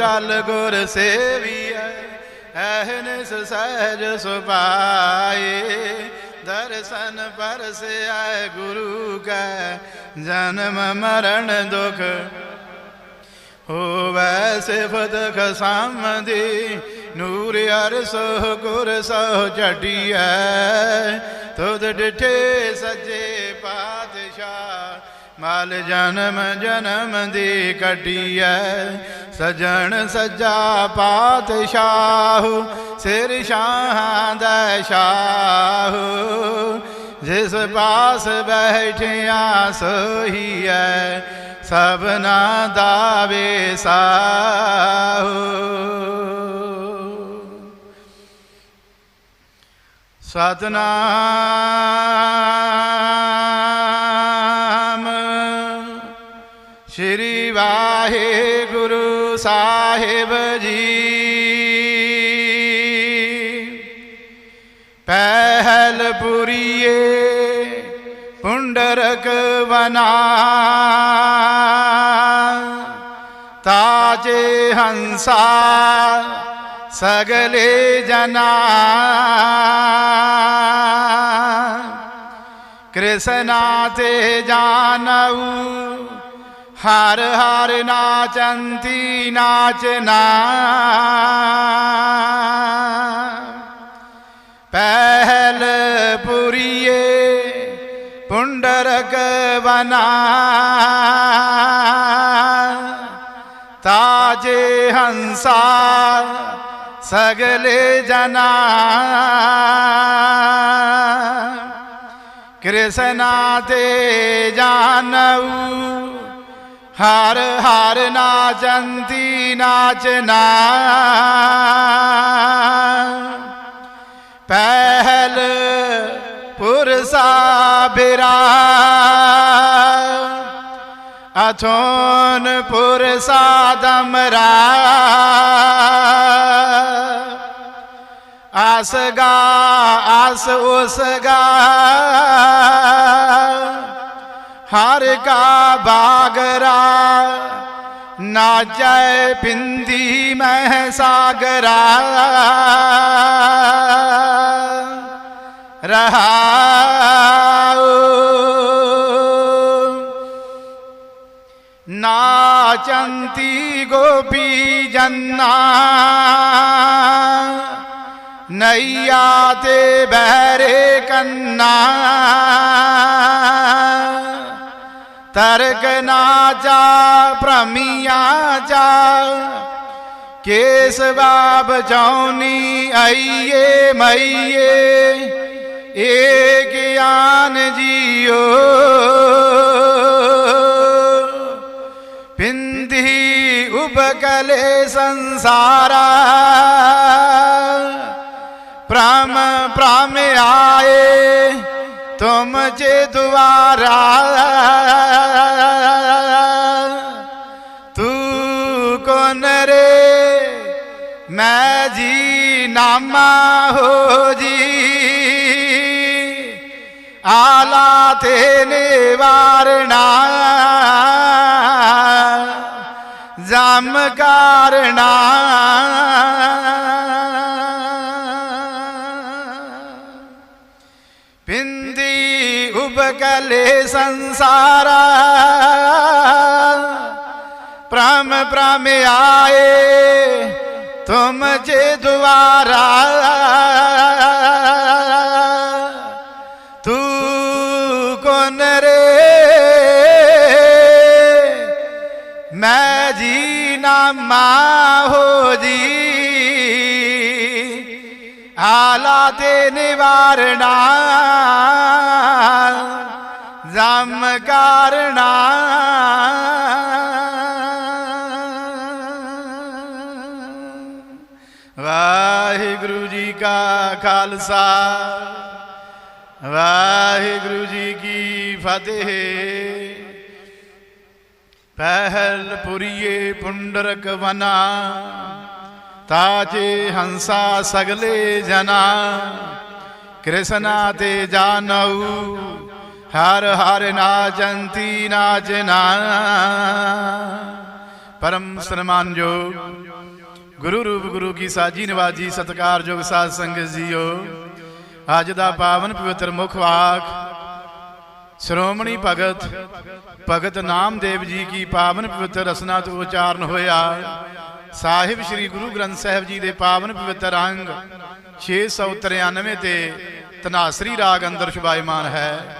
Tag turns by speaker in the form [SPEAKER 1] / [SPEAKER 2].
[SPEAKER 1] ਟਲ ਗੁਰ ਸੇਵੀਐ ਐਹਨਿਸ ਸਹਿਜ ਸੁਪਾਏ ਦਰਸ਼ਨ ਪਰਸਿਐ ਗੁਰੂ ਕੈ, ਜਨਮ ਮਰਨ ਦੁਖ ਹੋਵੈ ਸਿਫਤ ਖਸਮਦੀ। ਨੂਰ ਅਰਸੋ ਗੁਰ ਸੋ ਝਟੀਐ, ਤੁਧ ਡਿਠੇ ਸੱਜੇ ਮਲ ਜਨਮ ਜਨਮ ਦੀ ਕਟੀਐ ਸਜਣ ਸੱਜਾ ਪਾਤਸ਼ਾਹ, ਸਿਰ ਸ਼ਾਹਾਂ ਦਾ ਸ਼ਾਹ। ਜਿਸ ਪਾਸ ਬੈਠਿਆ ਸੋਹੀਐ ਸਭਨਾ ਦਾ ਵੇਸਾਹੋ ਸਤਨਾਮ ਵਾਹਿਗੁਰੂ ਸਾਹਿਬ ਜੀ। ਪਹਿਲ ਪੁਰੀਏ ਪੁੰਡਰਕ ਵਨਾ। ਤਾਜੇ ਹੰਸਾ ਸਗਲੇ ਜਨਾ। ਕ੍ਰਿਸ਼ਨਾ ਤੇ ਜਾਨਉ ਹਰ ਹਰ ਨਾਚੰਤੀ ਨਾਚਨਾ। ਪਹਿਲ ਪੁਰੀਏ ਪੁੰਡਰਕ ਵਨਾ ਤਾਜੇ ਹੰਸਾ ਸਗਲੇ ਜਨਾ। ਕ੍ਰਿਸ਼ਨਾ ਤੇ ਜਾਨਉ ਹਰ ਹਰ ਨਾਚੰਤੀ ਨਾਚਨਾ ਪਹਿਲ ਪੁਰਸਾ ਬਿਰਾ ਅਥੋਨ ਪੁਰਸਾ ਦਮਰਾ। ਆਸਗਾ ਆਸ ਉਸਗਾ ਹਰ ਕਾ ਬਾਗਰਾ ਨਾਚੈ ਬਿੰਦੀ ਮਹਿ ਸਾਗਰਾ। ਰਹਾਉ ਨਾਚੰਤੀ ਗੋਪੀ ਜੰਨਾ, ਨਈਆ ਤੇ ਬਹਿਰੇ ਕੰਨਾ। तरगना जा प्रमिया जा। केस बाब जौनी आइये मैये एक ज्ञान जियो। पिंदी उपकले संसारा। प्राम प्राम आए ਜੇ ਦੁਆਰਾ ਤੂੰ ਕੋਨ ਰੇ ਮੈਂ ਜੀ ਨਾਮਾ ਹੋ ਜੀ ਆਲਾ ਤੇ ਨਿਵਾਰਣਾ ਜਮ ਕਾਰਣਾ ਪਿੰਦੀ ਉਬਕਲੇ ਸੰਸਾਰਾ ਪ੍ਰਮ ਪ੍ਰਮ ਆਏ ਤੁਮ ਜੇ ਦੁਆਰਾ ਤੂੰ ਕੋਨ ਰੇ ਮੈਂ ਜੀ ਨਾਮਾ ਹੋ ਜੀ ਆਲਾ ਤੇ ਨਿਵਾਰਣਾ ਜਮ ਕਾਰਣਾ। ਵਾਹਿਗੁਰੂ ਜੀ ਕਾ ਖਾਲਸਾ, ਵਾਹਿਗੁਰੂ ਜੀ ਕੀ ਫਤਿਹ। ਪਹਿਲ ਪੁਰੀਏ ਪੁੰਡਰਕ ਵਨਾ, ਤਾਜੇ ਹੰਸਾ ਸਗਲੇ ਜਨਾ। ਕ੍ਰਿਸ਼ਨਾ ਤੇ ਜਾਨਉ ਹਰ ਹਰ ਨਾਚੰਤੀ ਨਾਚਨਾ ਪਰਮ ਸਨਮਾਨਯੋਗ ਗੁਰੂ ਰੂਪ ਗੁਰੂ ਕੀ ਸਾਜੀ ਨਿਵਾਜੀ ਸਤਕਾਰਯੋਗ ਸਾਧ ਸੰਗਤ ਜੀਓ। ਅੱਜ ਦਾ ਪਾਵਨ ਪਵਿੱਤਰ ਮੁਖ ਵਾਕ, ਸ਼੍ਰੋਮਣੀ ਭਗਤ ਭਗਤ ਨਾਮਦੇਵ ਜੀ ਕੀ ਪਾਵਨ ਪਵਿੱਤਰ ਰਸਨਾ ਤੋਂ ਉਚਾਰਨ ਹੋਇਆ। ਸਾਹਿਬ ਸ੍ਰੀ ਗੁਰੂ ਗ੍ਰੰਥ ਸਾਹਿਬ ਜੀ ਦੇ ਪਾਵਨ ਪਵਿੱਤਰ ਅੰਗ 693 ਤੇ ਤਨਾਸਰੀ ਰਾਗ ਅੰਦਰ ਸ਼ੁਭਾਇਮਾਨ ਹੈ।